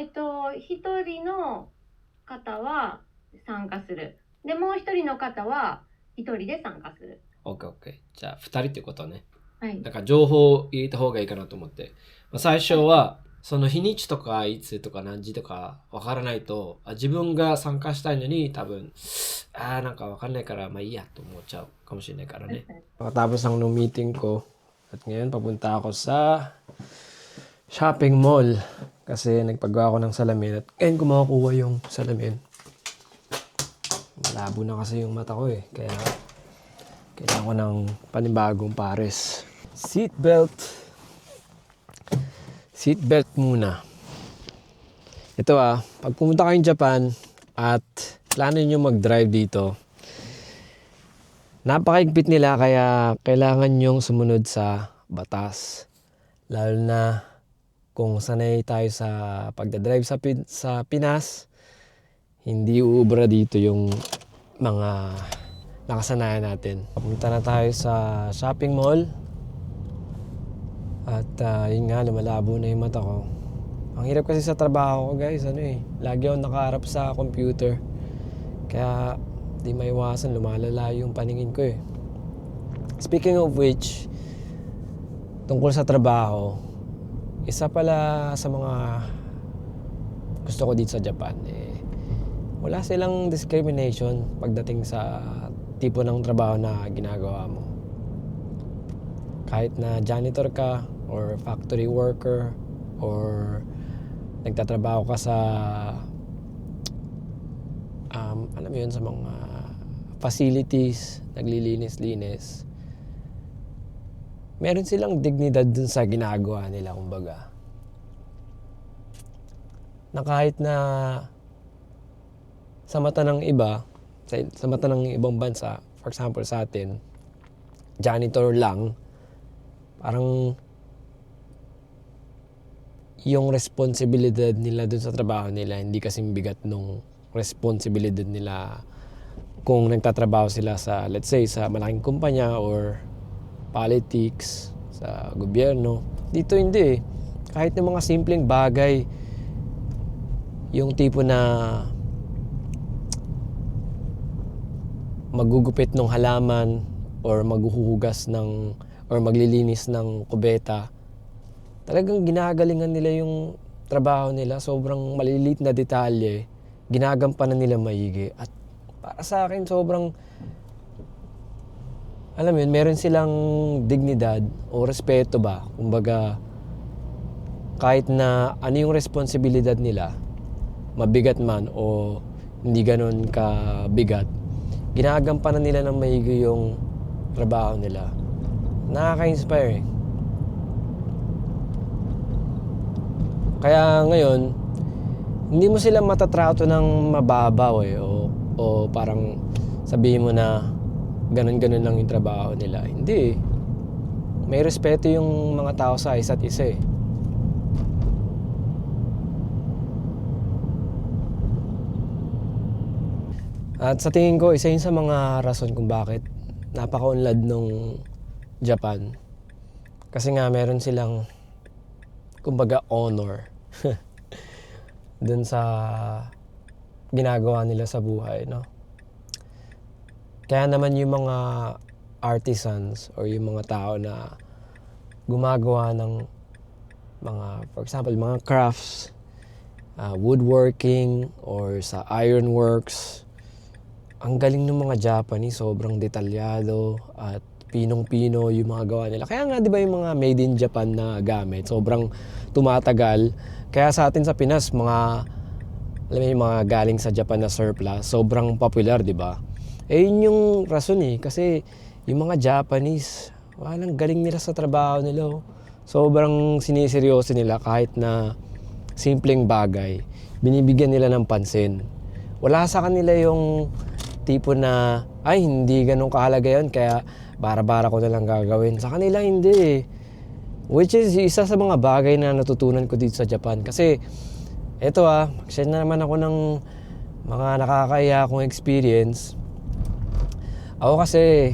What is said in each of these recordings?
えっと、一人の方は参加する。で、もう一人の方は一人で参加する。OK, OK. じゃあ、二人ってことね。はい。なんか情報を入れた方がいいかなと思って。まあ、最初は、その日にちとかいつとか何時とかわからないと、あ自分が参加したいのに多分、ああ、なんかわかんないから、まあいいやと思っちゃうかもしれないからね。Pagkatapos ng nung meeting ko, at ngayon papunta ako sa shopping mall. Kasi nagpagawa ako ng salamin at ngayon ko makakuha yung salamin. Malabo na kasi yung mata ko eh. Kaya kailangan ko ng panibagong pares. Seatbelt. Seatbelt muna. Ito ah, pag pumunta kayong Japan at plano nyo mag-drive dito, napakaigpit nila kaya kailangan nyong sumunod sa batas. Lalo na kung sanay tayo sa pagdadrive sa, Pin- sa Pinas, hindi uubra dito yung mga nakasanayan natin. Papunta na tayo sa shopping mall. At ah, yun nga, lumalabo na yung mata ko. Ang hirap kasi sa trabaho ko guys, ano eh, lagi ako nakaharap sa computer. Kaya di maiwasan, lumalala yung paningin ko eh. Speaking of which, tungkol sa trabaho, isa pala sa mga gusto ko dito sa Japan eh, wala silang discrimination pagdating sa tipo ng trabaho na ginagawa mo. Kahit na janitor ka or factory worker or nagtatrabaho ka sa um, alam mo yun sa mga facilities, naglilinis-linis. Meron silang dignidad dun sa ginagawa nila, kumbaga. Na kahit na sa mata ng iba, sa, sa mata ng ibang bansa, for example sa atin, janitor lang, parang yung responsibilidad nila dun sa trabaho nila, hindi kasing bigat nung responsibilidad nila kung nagtatrabaho sila sa, let's say, sa malaking kumpanya or politics, sa gobyerno. Dito hindi eh. Kahit ng mga simpleng bagay, yung tipo na magugupit ng halaman or maghuhugas ng or maglilinis ng kubeta, talagang ginagalingan nila yung trabaho nila. Sobrang maliliit na detalye, ginagampanan nila maigi. At para sa akin, sobrang, alam mo yun, meron silang dignidad o respeto ba. Kumbaga, kahit na ano yung responsibilidad nila, mabigat man o hindi ganun kabigat, ginagampanan nila ng maigi yung trabaho nila. Nakaka-inspire eh. Kaya ngayon, hindi mo sila matatrato ng mababaw eh. O, o parang sabihin mo na ganun-ganun lang yung trabaho nila. Hindi. May respeto yung mga tao sa isa't isa eh. At sa tingin ko, isa yun sa mga rason kung bakit napakaunlad nung Japan. Kasi nga meron silang kumbaga honor dun sa ginagawa nila sa buhay, no? Kaya naman yung mga artisans or yung mga tao na gumagawa ng mga, for example, mga crafts, uh, woodworking, or sa ironworks, ang galing ng mga Japanese, sobrang detalyado at pinong-pino yung mga gawa nila. Kaya nga 'di ba yung mga made in Japan na gamit, sobrang tumatagal. Kaya sa atin sa Pinas, mga alam mo yung mga galing sa Japan na surplus, sobrang popular, 'di ba? Eh yun yung rason eh kasi yung mga Japanese, walang galing nila sa trabaho nila. oh. Sobrang siniseryoso nila kahit na simpleng bagay, binibigyan nila ng pansin. Wala sa kanila yung tipo na, ay, hindi ganun kahalaga yun, kaya bara-bara ko na lang gagawin. Sa kanila, hindi eh. Which is, isa sa mga bagay na natutunan ko dito sa Japan. Kasi, eto ah, share na naman ako ng mga nakakaya akong experience. Ako kasi,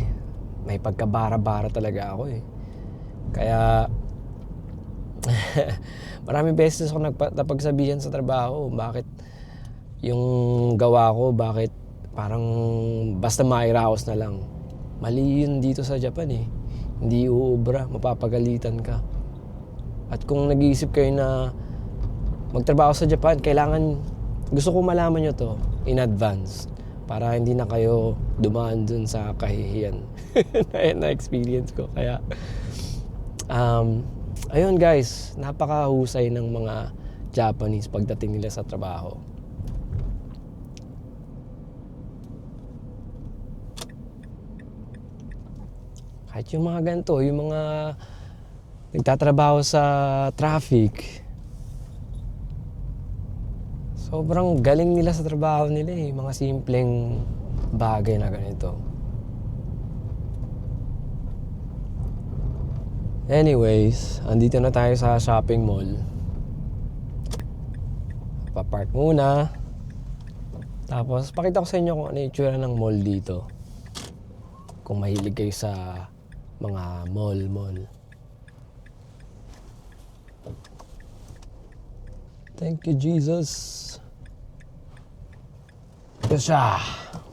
may pagkabara-bara talaga ako eh. Kaya, Maraming beses ako nagpa- napagsabihan sa trabaho, bakit yung gawa ko, bakit parang basta mairaos na lang. Mali yun dito sa Japan eh. Hindi uubra, mapapagalitan ka. At kung nag-iisip kayo na magtrabaho sa Japan, kailangan, gusto ko malaman nyo to in advance para hindi na kayo dumaan dun sa kahihiyan na, na experience ko. Kaya, um, ayun guys, napakahusay ng mga Japanese pagdating nila sa trabaho. Kahit yung mga ganito, yung mga nagtatrabaho sa traffic, sobrang galing nila sa trabaho nila eh. Mga simpleng bagay na ganito. Anyways, andito na tayo sa shopping mall. Papark muna. Tapos, pakita ko sa inyo kung ano yung itsura ng mall dito. Kung mahilig kayo sa mga mall-mall. Thank you, Jesus. Yasha! Okay.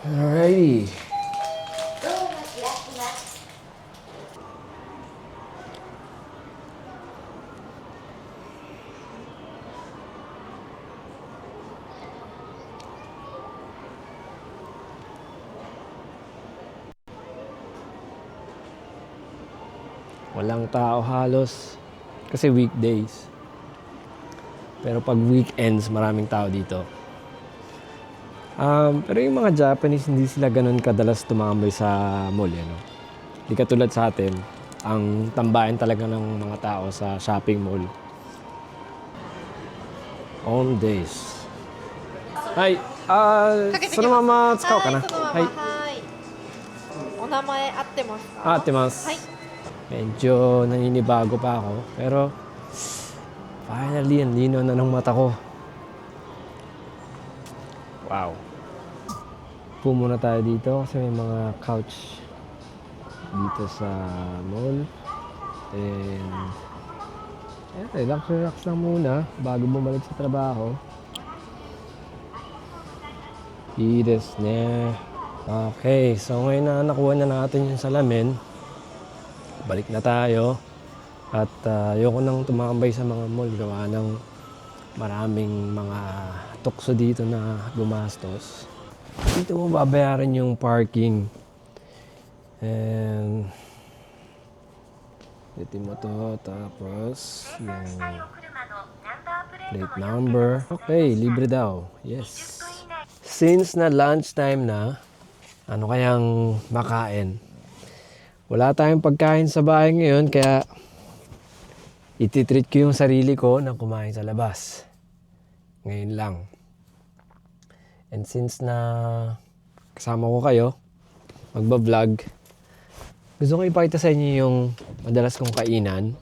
Alrighty. Walang tao halos kasi weekdays. Pero pag weekends, maraming tao dito. Um, pero yung mga Japanese, hindi sila ganun kadalas tumambay sa mall. Ano? Hindi katulad sa atin, ang tambayan talaga ng mga tao sa shopping mall. On days. Hi, ah, uh, そのまま使おうかな。はい、そのままはい。はいお名前合ってますかあ、合ってます。はい Medyo naninibago pa ako. Pero, finally, ang lino na ng mata ko. Wow. Upo muna tayo dito kasi may mga couch dito sa mall. And, eh, relax, relax lang muna bago bumalik sa trabaho. I desu ne. Okay, so ngayon na nakuha na natin yung salamin balik na tayo. At uh, ayoko nang tumambay sa mga mall gawa ng maraming mga tukso dito na gumastos. Dito mo babayaran yung parking. And dito mo to tapos yung plate number. Okay, libre daw. Yes. Since na lunchtime na, ano kayang makain? Wala tayong pagkain sa bahay ngayon kaya ititreat ko yung sarili ko na kumain sa labas. Ngayon lang. And since na kasama ko kayo, magba-vlog, gusto ko ipakita sa inyo yung madalas kong kainan.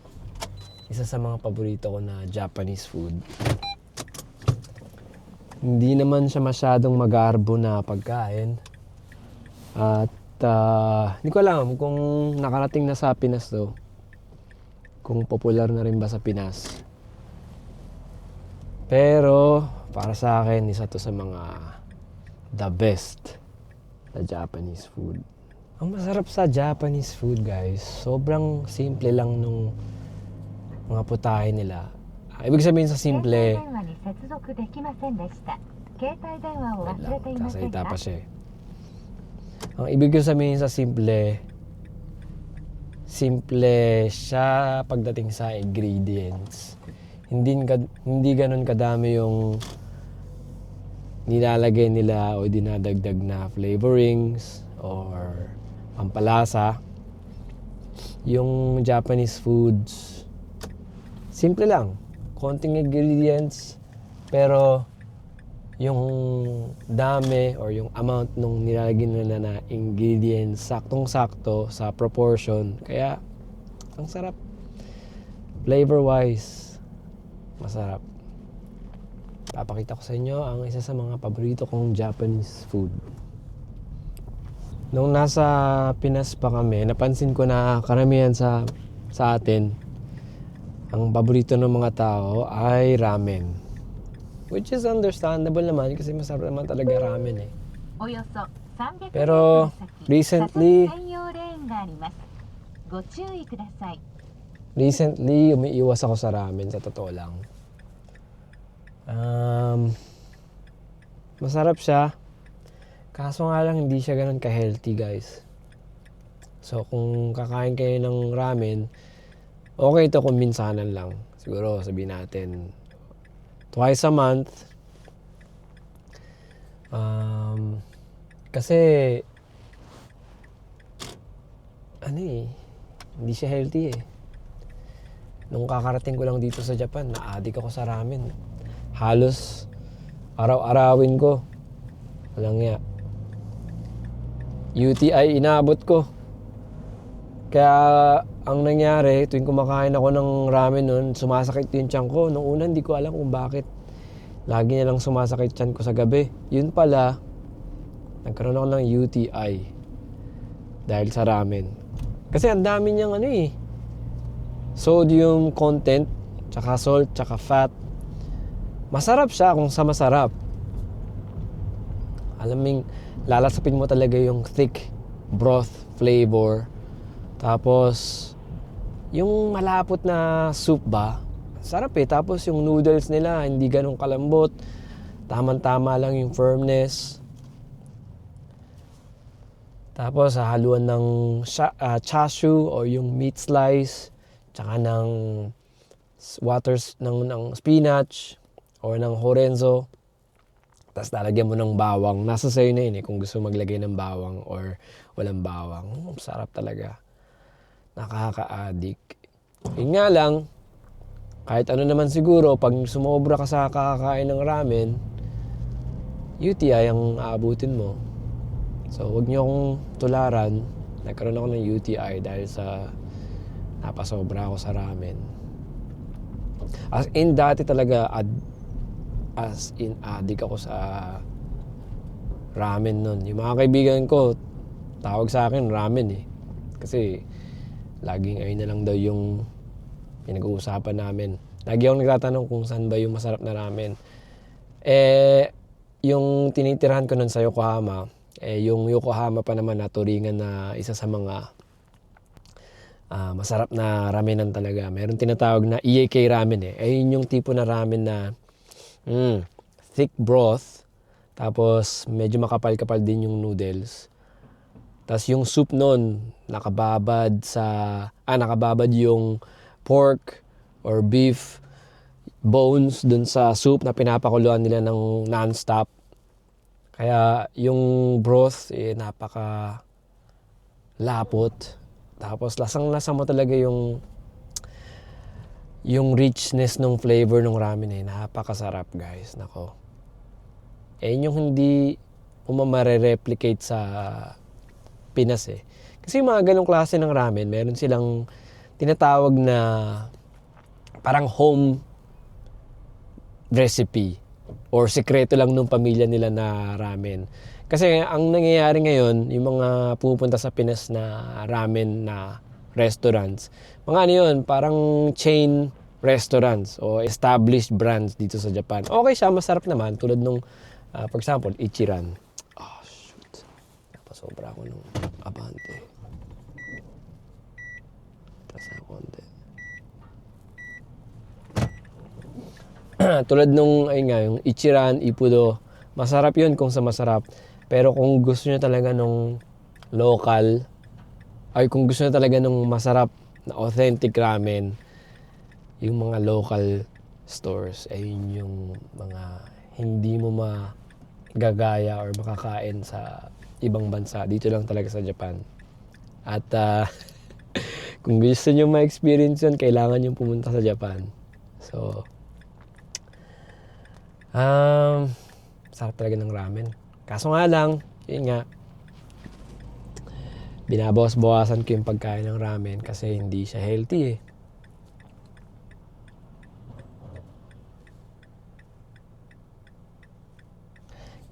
Isa sa mga paborito ko na Japanese food. Hindi naman siya masyadong magarbo na pagkain. At ah, hindi ko alam kung nakarating na sa Pinas to. Kung popular na rin ba sa Pinas. Pero para sa akin, isa to sa mga the best na Japanese food. Ang masarap sa Japanese food, guys, sobrang simple lang nung mga putahe nila. Ah, ibig sabihin sa simple, lang, pa siya. Eh. Ang ibig ko sabihin sa simple, simple siya pagdating sa ingredients. Hindi, hindi ganun kadami yung nilalagay nila o dinadagdag na flavorings or pampalasa. Yung Japanese foods, simple lang. Konting ingredients, pero yung dami or yung amount nung nilalagyan nila na ingredients saktong-sakto sa proportion. Kaya, ang sarap. Flavor-wise, masarap. Papakita ko sa inyo ang isa sa mga paborito kong Japanese food. Nung nasa Pinas pa kami, napansin ko na karamihan sa, sa atin, ang paborito ng mga tao ay ramen. Which is understandable naman kasi masarap naman talaga ramen eh. Pero recently, recently umiiwas ako sa ramen sa totoo lang. Um, masarap siya. Kaso nga lang hindi siya ganun ka-healthy guys. So kung kakain kayo ng ramen, okay ito kung minsanan lang. Siguro sabihin natin twice a month. Um, kasi ano eh, hindi siya healthy eh. Nung kakarating ko lang dito sa Japan, na-addict ako sa ramen. Halos araw-arawin ko. Walang nga. UTI inaabot ko. Kaya ang nangyari, tuwing kumakain ako ng ramen nun, sumasakit yung tiyan ko. Nung una, hindi ko alam kung bakit. Lagi na lang sumasakit tiyan ko sa gabi. Yun pala, nagkaroon ako ng UTI. Dahil sa ramen. Kasi ang dami niyang ano eh, sodium content, tsaka salt, tsaka fat. Masarap siya kung sa masarap. Alam mo, lalasapin mo talaga yung thick broth flavor. Tapos, yung malapot na soup ba, sarap eh. Tapos yung noodles nila, hindi ganun kalambot. Tama-tama lang yung firmness. Tapos, haluan ng ah, chashu o yung meat slice tsaka ng waters ng, ng spinach or ng horenzo. Tapos lalagyan mo ng bawang. Nasa sa'yo na yun eh kung gusto maglagay ng bawang or walang bawang. Mm, sarap talaga. Nakaka-addict. Yun nga lang, kahit ano naman siguro, pag sumobra ka sa kakakain ng ramen, UTI ang aabutin mo. So, wag niyo akong tularan. Nagkaroon ako ng UTI dahil sa napasobra ako sa ramen. As in, dati talaga, ad, as in, addict ako sa ramen nun. Yung mga kaibigan ko, tawag sa akin ramen eh. Kasi, laging ayun na lang daw yung pinag-uusapan namin. Lagi akong nagtatanong kung saan ba yung masarap na ramen. Eh, yung tinitirahan ko nun sa Yokohama, eh, yung Yokohama pa naman na turingan na isa sa mga ah, masarap na ramenan talaga. Meron tinatawag na EAK ramen eh. Eh, yun yung tipo na ramen na mm, thick broth, tapos medyo makapal-kapal din yung noodles. Tapos yung soup nun, nakababad sa, ah, nakababad yung pork or beef bones dun sa soup na pinapakuluan nila ng non-stop. Kaya yung broth, eh, napaka lapot. Tapos lasang-lasa mo talaga yung yung richness ng flavor ng ramen eh. Napakasarap guys. Nako. Eh yun yung hindi mo replicate sa Pinas eh. Kasi yung mga ganong klase ng ramen, meron silang tinatawag na parang home recipe or sekreto lang nung pamilya nila na ramen. Kasi ang nangyayari ngayon, yung mga pupunta sa Pinas na ramen na restaurants, mga ano yun, parang chain restaurants o established brands dito sa Japan. Okay siya, masarap naman. Tulad nung, ah, for example, Ichiran. Oh, shoot. Napasobra ako nung abante. Tapos na konti. tulad nung ay nga yung Ichiran, Ippudo, masarap 'yun kung sa masarap. Pero kung gusto niyo talaga nung local ay kung gusto niyo talaga nung masarap na authentic ramen, yung mga local stores ay yun yung mga hindi mo magagaya or makakain sa ibang bansa. Dito lang talaga sa Japan. At ah, kung gusto nyo ma-experience yun, kailangan nyo pumunta sa Japan. So, um, sarap talaga ng ramen. Kaso nga lang, yun nga, binabawas-bawasan ko yung pagkain ng ramen kasi hindi siya healthy eh.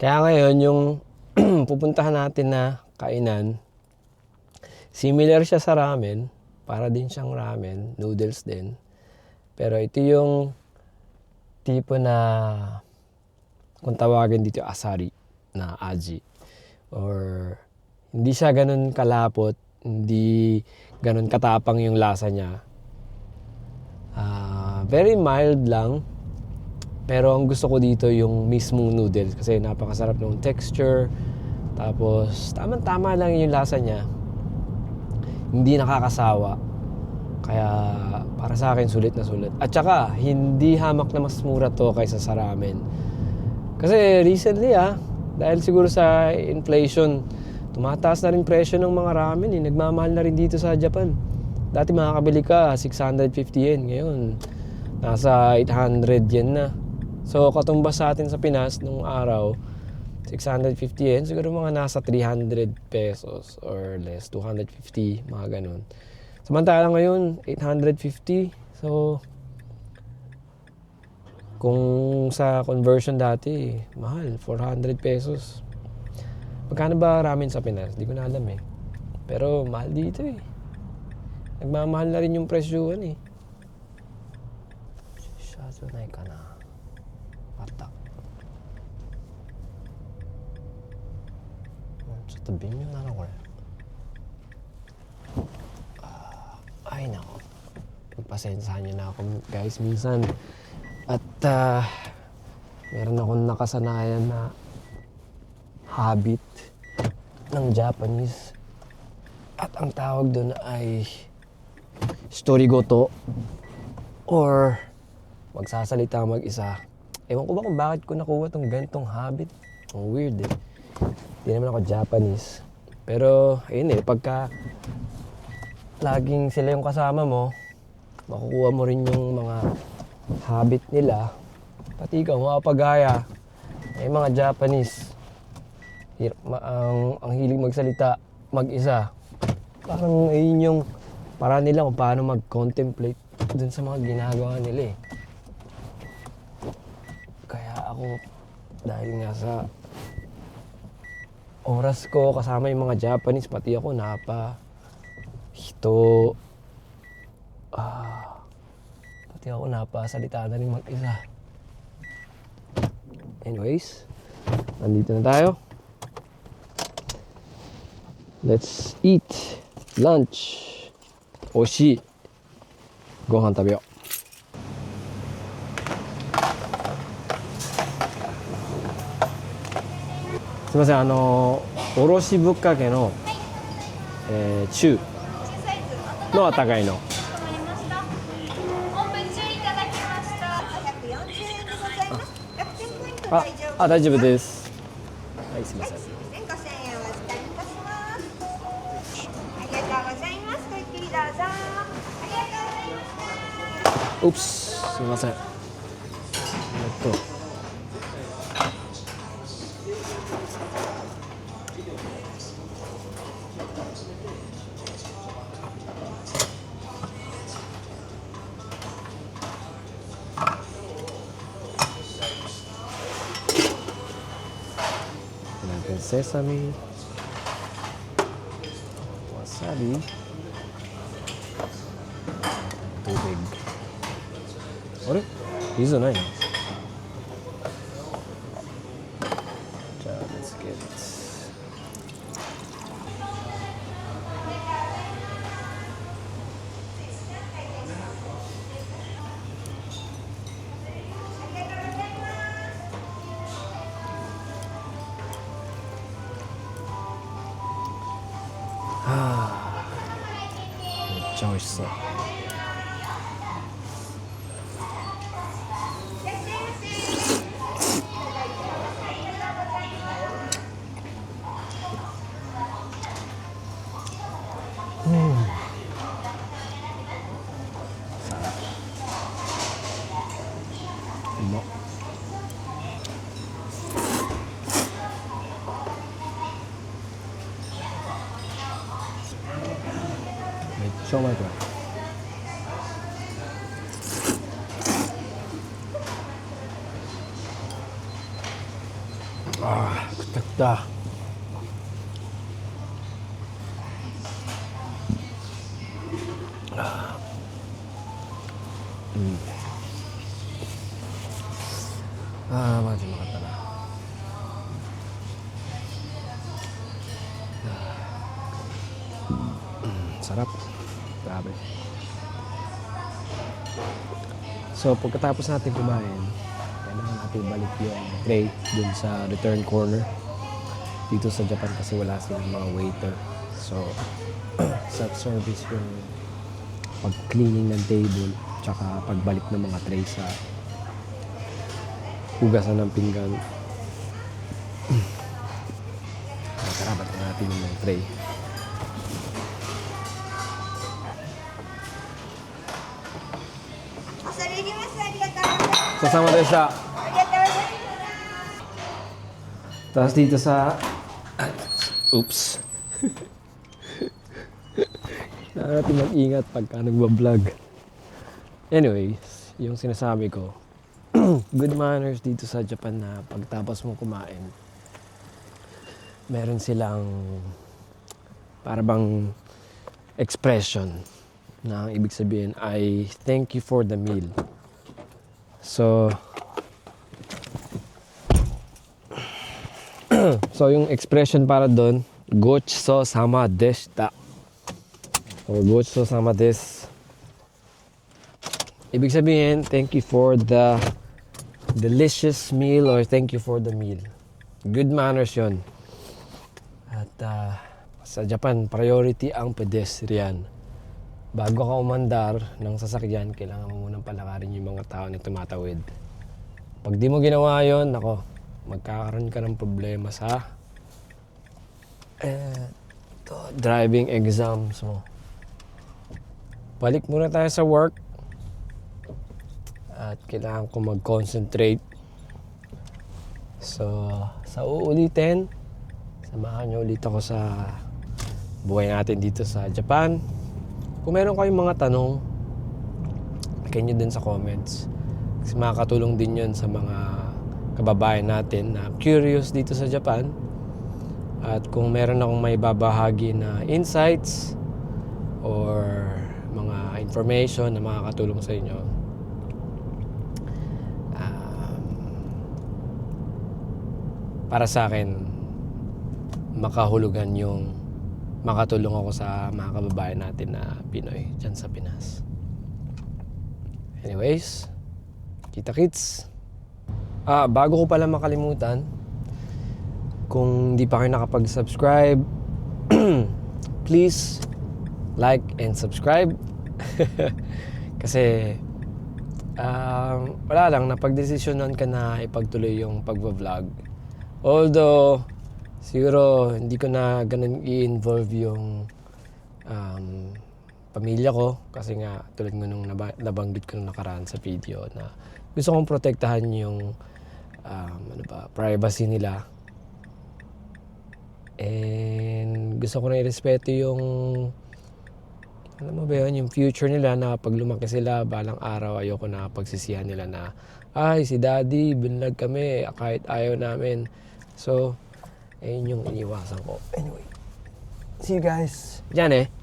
Kaya ngayon, yung pupuntahan natin na kainan, similar siya sa ramen, para din siyang ramen, noodles din. Pero ito yung tipo na, kung tawagin dito, asari na aji. Or hindi siya ganun kalapot, hindi ganun katapang yung lasa niya. Ah, very mild lang. Pero ang gusto ko dito yung mismong noodles kasi napakasarap ng texture. Tapos tama-tama lang yung lasa niya. Hindi nakakasawa. Kaya para sa akin sulit na sulit. At saka hindi hamak na mas mura to kaysa sa ramen. Kasi recently ah, dahil siguro sa inflation, tumataas na rin presyo ng mga ramen eh. Nagmamahal na rin dito sa Japan. Dati makakabili ka 650 yen. Ngayon, nasa 800 yen na. So, katumbas sa atin sa Pinas nung araw, 650 yen, siguro mga nasa 300 pesos or less, 250, mga ganun. Samantala ngayon, 850. So, kung sa conversion dati, mahal, 400 pesos. Magkano ba ramen sa Pinas? Hindi ko na alam eh. Pero mahal dito eh. Nagmamahal na rin yung presyuhan eh. Shazunay ka na. ちょっと微妙だなこれあーay nako pagpasensahan nyo na ako guys minsan at ah, meron akong nakasanayan na habit ng Japanese at ang tawag doon ay storygoto or magsasalita mag-isa. Ewan ko ba kung bakit ko nakuha tong ganitong habit. Ang weird eh. Hindi naman ako Japanese. Pero, ayun eh, pagka laging sila yung kasama mo, makukuha mo rin yung mga habit nila. Pati ikaw, makapagaya. May mga Japanese. Hir- ma- ang, ang hilig magsalita, mag-isa. Parang ayun yung para nila kung paano mag-contemplate dun sa mga ginagawa nila eh. Kaya ako, dahil nga sa oras ko kasama yung mga Japanese, pati ako napa hito ah pati ako napasalita na rin mag-isa. Anyways, nandito na tayo. Let's eat lunch. 美味しいご飯食べよう みませんあのおろしぶっかけの、はい、えー、中のあったかいの。ああ大丈夫です。はいすみません。うっすみません。sesame wasabi tubig あれ水じゃないの 진짜 맛. Ah, kutakta. Ah, mati makatala. Mm, Sarap. Grabe. So, pagkatapos natin kumain, kailangan natin balik yung tray dun sa return corner dito sa Japan kasi wala silang mga waiter. So self-service yung pag-cleaning ng table tsaka pagbalik ng mga tray sa hugasan ng pinggan. Nakarabat na natin yung tray. Sasama tayo sa... Tapos dito sa Oops. Kailangan natin mag-ingat pagka nagbablog. Anyways, yung sinasabi ko, good manners dito sa Japan na pagtapos mo kumain, meron silang para bang expression na ang ibig sabihin ay thank you for the meal. So, so yung expression para doon, gochiso sama deshita. Or gochiso sama des. Ibig sabihin, thank you for the delicious meal or thank you for the meal. Good manners yon. At ah, sa Japan, priority ang pedestrian. Bago ka umandar ng sasakyan, kailangan mo munang palakarin yung mga tao na tumatawid. Pag di mo ginawa yon, nako, magkakaroon ka ng problema sa eh, to, driving exams mo. Balik muna tayo sa work. At kailangan ko mag-concentrate. So, sa uulitin, samahan niyo ulit ako sa buhay natin dito sa Japan. Kung meron kayong mga tanong, lagay nyo din sa comments. Kasi makakatulong din yun sa mga kababayan natin na curious dito sa Japan. At kung meron akong may babahagi na insights or mga information na makakatulong sa inyo, um, para sa akin, makahulugan yung makatulong ako sa mga kababayan natin na Pinoy dyan sa Pinas. Anyways, kita kits. Ah, bago ko pala makalimutan, kung di pa kayo nakapag-subscribe, please like and subscribe. Kasi um, wala lang, napagdesisyonan ka na ipagtuloy yung pagbablog. Although, siguro hindi ko na ganun i-involve yung um, pamilya ko kasi nga tulad nga nung naba- nabanggit ko nung nakaraan sa video na gusto kong protektahan yung um, ano ba, privacy nila and gusto ko na irespeto yung alam mo ba yun, yung future nila na pag lumaki sila, balang araw ayoko na pagsisihan nila na ay si daddy, binlag kami kahit ayaw namin. So, ayun yung iniwasan ko. Anyway, see you guys. Yan eh.